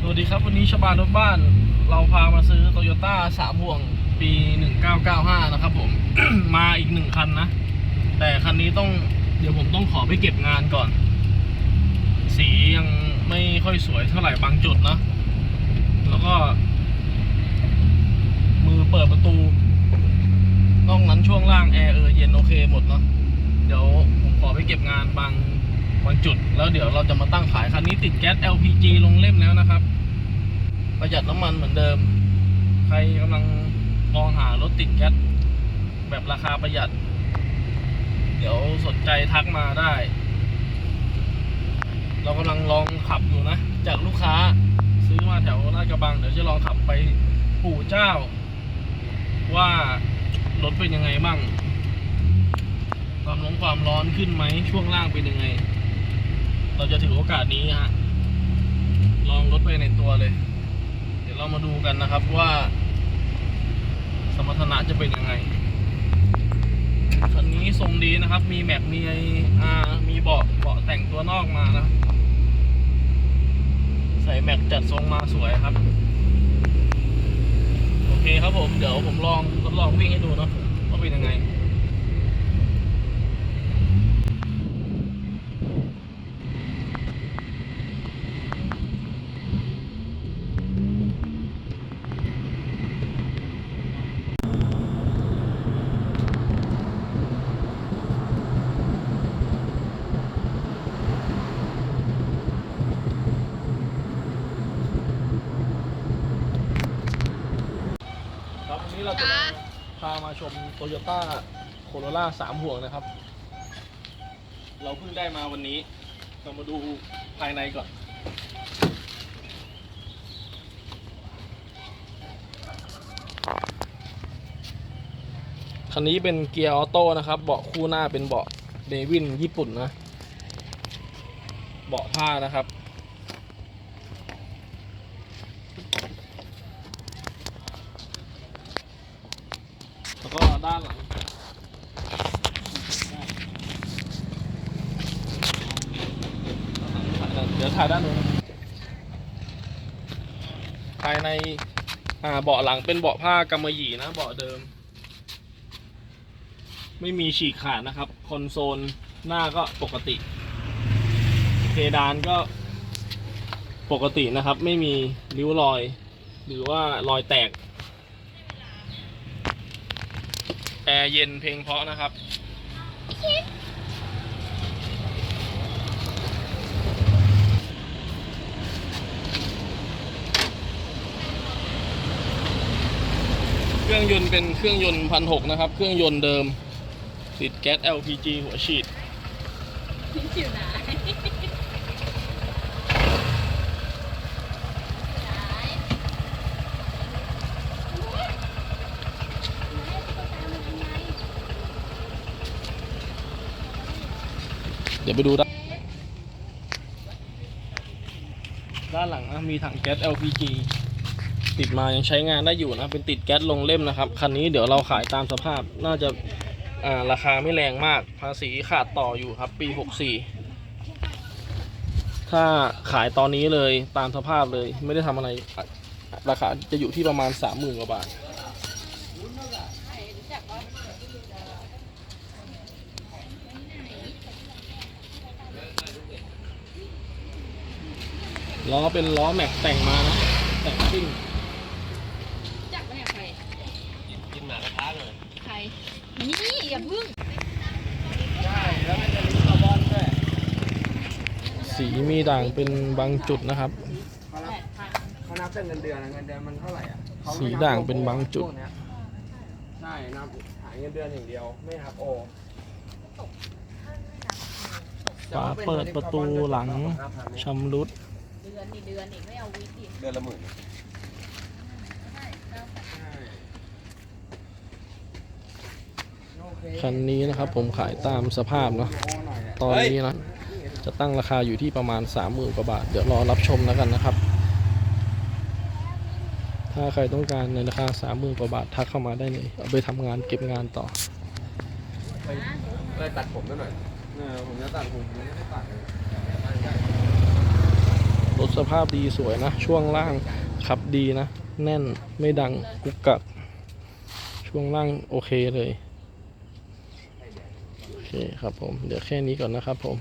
สวัสดีครับ วันนี้ชบานรถบ้าน เราพามาซื้อโตโยต้าสามห่วงปี 1995 นะครับผม มาอีกหนึ่งคันนะ แต่คันนี้ต้องเดี๋ยวผมต้องขอไปเก็บงานก่อน สียังไม่ค่อยสวยเท่าไหร่บางจุดนะ แล้วก็ เปิดประตูนอกนั้นช่วงล่างแอร์เออเย็นโอเคหมดเนาะเดี๋ยวผมขอไปเก็บงานบางบางจุด แล้วเดี๋ยวเราจะมาตั้งขายคันนี้ติดแก๊ส LPG ลงเล่มแล้วนะครับ ประหยัดน้ำมันเหมือนเดิม ใครกำลังมองหารถติดแก๊สแบบราคาประหยัด เดี๋ยวสนใจทักมาได้ เรากำลังลองขับอยู่นะ จากลูกค้าซื้อมาแถวลาดกระบัง เดี๋ยวจะลองขับไปปู่เจ้า ว่ารถเป็นยังไงบ้าง ความร้อนความร้อนขึ้นไหมช่วงล่างเป็นยังไง เราจะถือโอกาสนี้ฮะ ลองรถไปในตัวเลย เดี๋ยวเรามาดูกันนะครับว่า สมรรถนะจะเป็นยังไงคันนี้ทรงดีนะครับ มีแม็กมีไออามีเบาะเบาะแต่งตัวนอกมานะ ใส่แม็กจัดทรงมาสวยครับ เคครับผม เดี๋ยวผมลองทดลองวิ่งให้ดูเนาะว่าเป็นยังไง ครับวันนี้เราจะมาพา มาชมโตโยต้าโคโรล่าสามห่วงนะครับ เราเพิ่งได้มาวันนี้ เรามาดูภายในก่อน คันนี้เป็นเกียร์ออโต้นะครับ เบาะคู่หน้าเป็นเบาะเดวินญี่ปุ่นนะ เบาะผ้านะครับ แล้วก็ ด้านหลังเดี๋ยวถ่ายด้านนู้นภายในเบาะหลังเป็นเบาะผ้ากำมะหยี่นะเบาะเดิม ไม่มีฉีกขาดนะครับ คอนโซลหน้าก็ปกติเพดานก็ปกตินะครับ ไม่มีริ้วรอย หรือว่ารอยแตก แอร์เย็นเพลงเพราะนะครับ เครื่องยนต์เป็นเครื่องยนต์พันหกนะครับ เครื่องยนต์เดิมติดแก๊ส LPG หัวฉีด ผิวหนา เดี๋ยวไปดูด้านด้านหลังนะมีถังแก๊ส LPG ติดมายังใช้งานได้อยู่นะ เป็นติดแก๊สลงเล่มนะครับ คันนี้เดี๋ยวเราขายตามสภาพน่าจะาราคาไม่แรงมาก ภาษีขาดต่ออยู่ครับ ปี 64 ถ้าขายตอนนี้เลยตามสภาพเลยไม่ได้ทำอะไร ราคาจะอยู่ที่ประมาณ 30,000กว่าบาท ล้อเป็นล้อแม็กแต่งมานะแต่งซิ่งจักปะเนี่ยใครกินหมากระทะเลยใครนี่อย่าพึ่งใช่แล้วมันจะมีคาร์บอนด้วยสีมีด่างเป็นบางจุดนะครับเขานับเขานับเป็นเงินเดือนอะเงินเดือนมันเท่าไหร่อะเขไม่สีด่างเป็นบางจุดพวกเนี้ยใช่นับหายเงินเดือนอย่างเดียวไม่นับโอฝาเปิดประตูหลังชำรุดเดื อนนี่เดือนนี่ไม่เอาวิกดิเดือนละหมื่นโอเคคันนี้นะครับผมขายตามสภาพเนาะโอหน่อยะตอนนี้นะจะตั้งราคาอยู่ที่ประมาณ 30,000กว่าบาท เดี๋ยวรอรับชมแล้วกันนะครับถถ้าใครต้องการในราคาสามหมื่นกว่าบาททักเข้ามาได้เลยเอาไปทำงานเก็บงานต่อไปไปตัดผมหน่อยเออผมจะตัดผมผมไม่ได้ตัดเลย รถสภาพดีสวยนะ ช่วงล่างขับดีนะ แน่นไม่ดังกุกกัก ช่วงล่างโอเคเลย โอเคครับผม เดี๋ยวแค่นี้ก่อนนะครับผม